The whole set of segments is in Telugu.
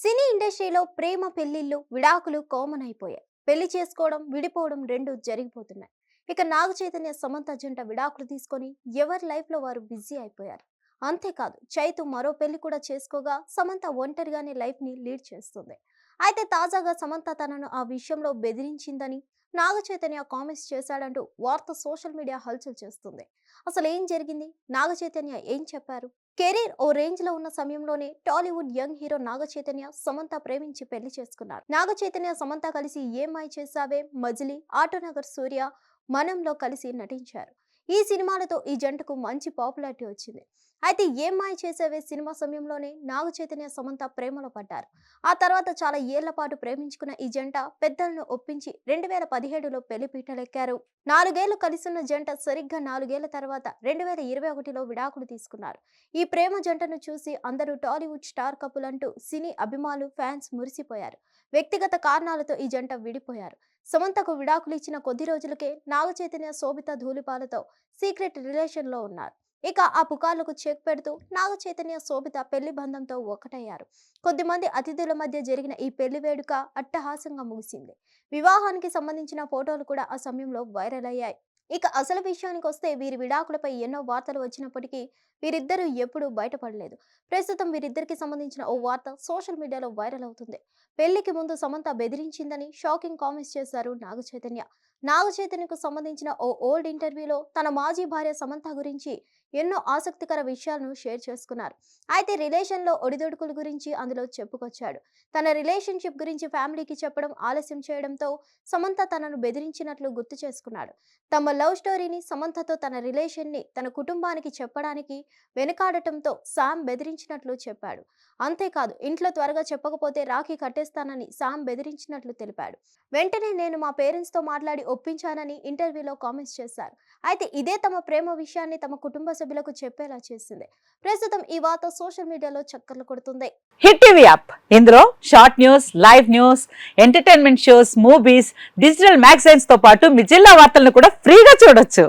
సినీ ఇండస్ట్రీలో ప్రేమ పెళ్ళిళ్ళు విడాకులు కామన్ అయిపోయాయి పెళ్ళి చేసుకోవడం విడిపోవడం రెండు జరిగిపోతున్నాయి. ఇక నాగ చైతన్య సమంత జంట విడాకులు తీసుకొని ఎవరి లైఫ్లో వారు బిజీ అయిపోయారు? అంతేకాదు చైతు మరో పెళ్ళి కూడా చేసుకోగా సమంత ఒంటరిగానే లైఫ్ని లీడ్ చేస్తుంది. అయితే తాజాగా సమంత తనను ఆ విషయంలో బెదిరించిందని నాగ చైతన్య కామెంట్స్ చేశాడంటూ వార్త సోషల్ మీడియా హల్చల్ చేస్తుంది. అసలు ఏం జరిగింది? నాగ చైతన్య ఏం చెప్పారు? కెరీర్ ఓ రేంజ్లో ఉన్న సమయంలోనే Tollywood young hero Naga Chaitanya Samantha ప్రేమించి పెళ్ళి చేసుకున్నారు. నాగ చైతన్య సమంత కలిసి ఏమై చేసావే మజిలీ ఆటోనగర్ సూర్య మనంలో కలిసి నటించారు. ఈ సినిమాలతో ఈ జంటకు మంచి పాపులారిటీ వచ్చింది. అయితే ఏం మాయ చేసేవే సినిమా సమయంలోనే? నాగ చైతన్య సమంత ప్రేమలో పడ్డారు. ఆ తర్వాత చాలా ఏళ్ళ పాటు ప్రేమించుకున్న ఈ జంట పెద్దలను ఒప్పించి రెండు వేల పదిహేడులో పెళ్ళి పీటలెక్కారు. నాలుగేళ్ళు కలిసిన జంట సరిగ్గా నాలుగేళ్ళ తర్వాత రెండు వేల ఇరవై ఒకటిలో విడాకులు తీసుకున్నారు. ఈ ప్రేమ జంటను చూసి అందరూ టాలీవుడ్ స్టార్ కపుల్ అంటూ సినీ అభిమానులు ఫ్యాన్స్ మురిసిపోయారు. వ్యక్తిగత కారణాలతో ఈ జంట విడిపోయారు. సమంతకు విడాకులు ఇచ్చిన కొద్ది రోజులకే నాగ చైతన్య శోభిత ధూళిపాలతో సీక్రెట్ రిలేషన్లో ఉన్నారు. ఇక ఆ పుకార్లకు చెక్ పెడుతూ నాగ చైతన్య శోభిత పెళ్ళి బంధంతో ఒకటయ్యారు. కొద్దిమంది అతిథుల మధ్య జరిగిన ఈ పెళ్ళి వేడుక అట్టహాసంగా ముగిసింది. వివాహానికి సంబంధించిన ఫోటోలు కూడా ఆ సమయంలో వైరల్ అయ్యాయి. ఇక అసలు విషయానికి వస్తే వీరి విడాకులపై ఎన్నో వార్తలు వచ్చినప్పటికీ వీరిద్దరూ ఎప్పుడూ బయటపడలేదు. ప్రస్తుతం వీరిద్దరికి సంబంధించిన ఓ వార్త సోషల్ మీడియాలో వైరల్ అవుతుంది. పెళ్ళికి ముందు సమంత బెదిరించిందని షాకింగ్ కామెంట్స్ చేశారు నాగ చైతన్య. నాగచైతన్యకు సంబంధించిన ఓ ఓల్డ్ ఇంటర్వ్యూలో తన మాజీ భార్య సమంత గురించి ఎన్నో ఆసక్తికర విషయాలను షేర్ చేసుకున్నారు. అయితే రిలేషన్లో ఒడిదొడుకుల గురించి అందులో చెప్పుకొచ్చాడు. తన రిలేషన్షిప్ గురించి ఫ్యామిలీకి చెప్పడం ఆలస్యం చేయడంతో సమంత తనను బెదిరించినట్లు గుర్తు చేసుకున్నాడు. తమ లవ్ స్టోరీని సమంతతో తన రిలేషన్ని తన కుటుంబానికి చెప్పడానికి వెనుకాడటంతో సామ్ బెదిరించినట్లు చెప్పాడు. అంతేకాదు ఇంట్లో త్వరగా చెప్పకపోతే రాఖీ కట్టేస్తానని సామ్ బెదిరించినట్లు తెలిపాడు. వెంటనే నేను మా పేరెంట్స్తో మాట్లాడి ఒప్పించానని ఇంటర్వ్యూలో కామెంట్స్ చేశారు. అయితే ఇదే తమ ప్రేమ విషయాన్ని తమ కుటుంబ సభ్యులకు చెప్పేలా చేసింది. ప్రస్తుతం ఈ వార్త సోషల్ మీడియాలో చక్కర్లు కొడుతుంది. Hit TV app. ఇందులో short news live news entertainment shows movies digital మ్యాగజైన్స్తో పాటు మీ జిల్లా వార్తలను కూడా ఫ్రీగా చూడొచ్చు.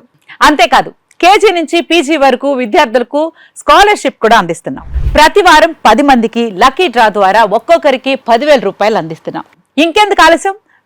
అంతేకాదు కేజీ నుంచి పీజీ వరకు విద్యార్థులకు స్కాలర్షిప్ కూడా అందిస్తున్నాం. ప్రతి వారం పది మందికి లక్కీ డ్రా ద్వారా ఒక్కొక్కరికి పదివేల రూపాయలు అందిస్తున్నాం. ఇంకెందుకు ఆలస్యం?